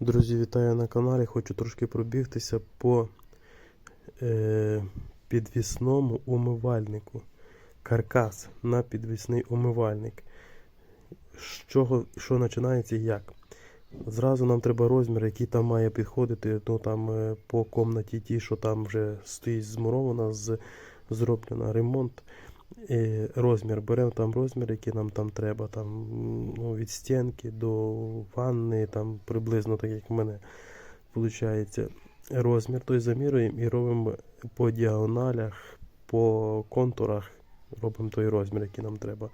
Друзі, вітаю на каналі. Хочу трошки пробігтися по е, підвісному умивальнику. Каркас на підвісний умивальник. З чого, що починається і як? Зразу нам треба розмір, який там має підходити ну, там, е, по комнаті, ті, що там вже стоїть змурована, з, зроблена ремонт. І розмір. Беремо там розмір, який нам там треба. Там, ну, від стінки до ванни, там приблизно так, як в мене виходить. Розмір той замірюємо і робимо по діагоналях, по контурах, робимо той розмір, який нам треба.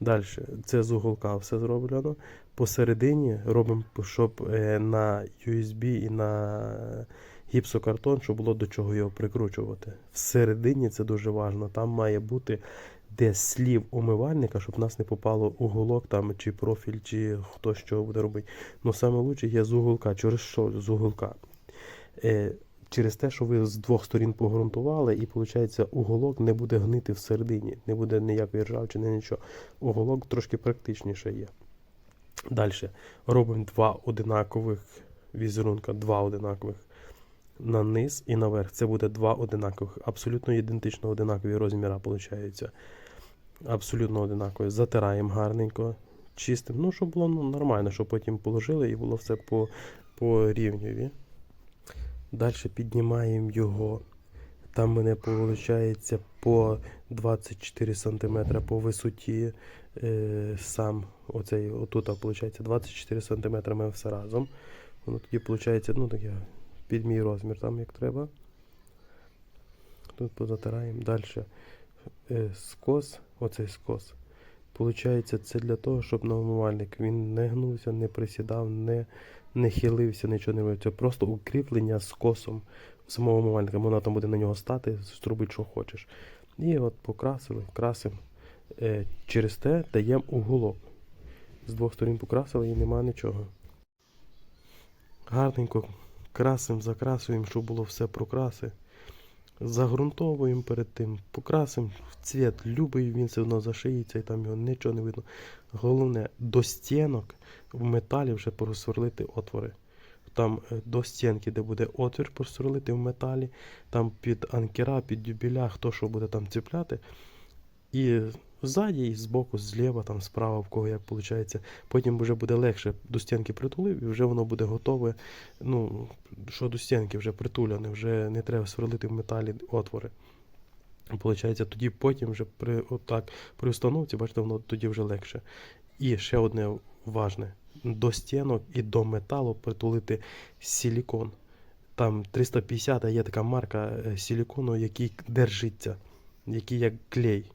Далі, це з уголка все зроблено. Посередині робимо, щоб е, на USB і на гіпсокартон, щоб було до чого його прикручувати. Всередині це дуже важливо. Там має бути де слів умивальника, щоб нас не попало уголок там, чи профіль, чи хто що буде робити. Ну лучше є з уголка. Через що з уголка? Е, через те, що ви з двох сторін погрунтували, і виходить, уголок не буде гнити всередині, не буде ніякої ржавчини, нічого. Уголок трошки практичніше є. Далі робимо два одинакових візерунка, два одинакових на низ і наверх. Це буде два одинакових, абсолютно ідентично одинакові розміри, виходить. Абсолютно одинакові. Затираємо гарненько, чистим. Ну, щоб було ну, нормально, щоб потім положили і було все по, по рівневі. Далі піднімаємо його. Там мене виходить по 24 см по висоті. Е, сам оцей, отут, виходить, 24 см ми все разом. Воно тоді виходить, ну таке під мій розмір, там як треба. Тут позатираємо. Далі е, скос, оцей скос. Получається, це для того, щоб на умивальник він не гнувся, не присідав, не, не хилився, нічого не робив. Це просто укріплення скосом самого умивальника. Вона там буде на нього стати, зробити, що хочеш. І от покрасили, красимо. Е, через те даємо уголок. З двох сторін покрасили і нема нічого. Гарненько красимо, закрасуємо, щоб було все прокраси. Загрунтовуємо перед тим, покрасимо в цвіт, любий, він все одно зашиється і там його нічого не видно. Головне, до стінок в металі вже просверлити отвори. Там е, до стінки, де буде отвір просверлити в металі, там під анкера, під дюбіля, хто що буде там цепляти. І ззаді, і збоку, зліва, там справа, в кого як виходить. Потім вже буде легше до стінки притулив, і вже воно буде готове. Ну, що до стінки вже притуляне, вже не треба сверлити в металі отвори. Получається, тоді потім вже при отак при установці, бачите, воно тоді вже легше. І ще одне важне: до стінок і до металу притулити силікон. Там 350 є така марка е, силікону, який держиться, який як клей.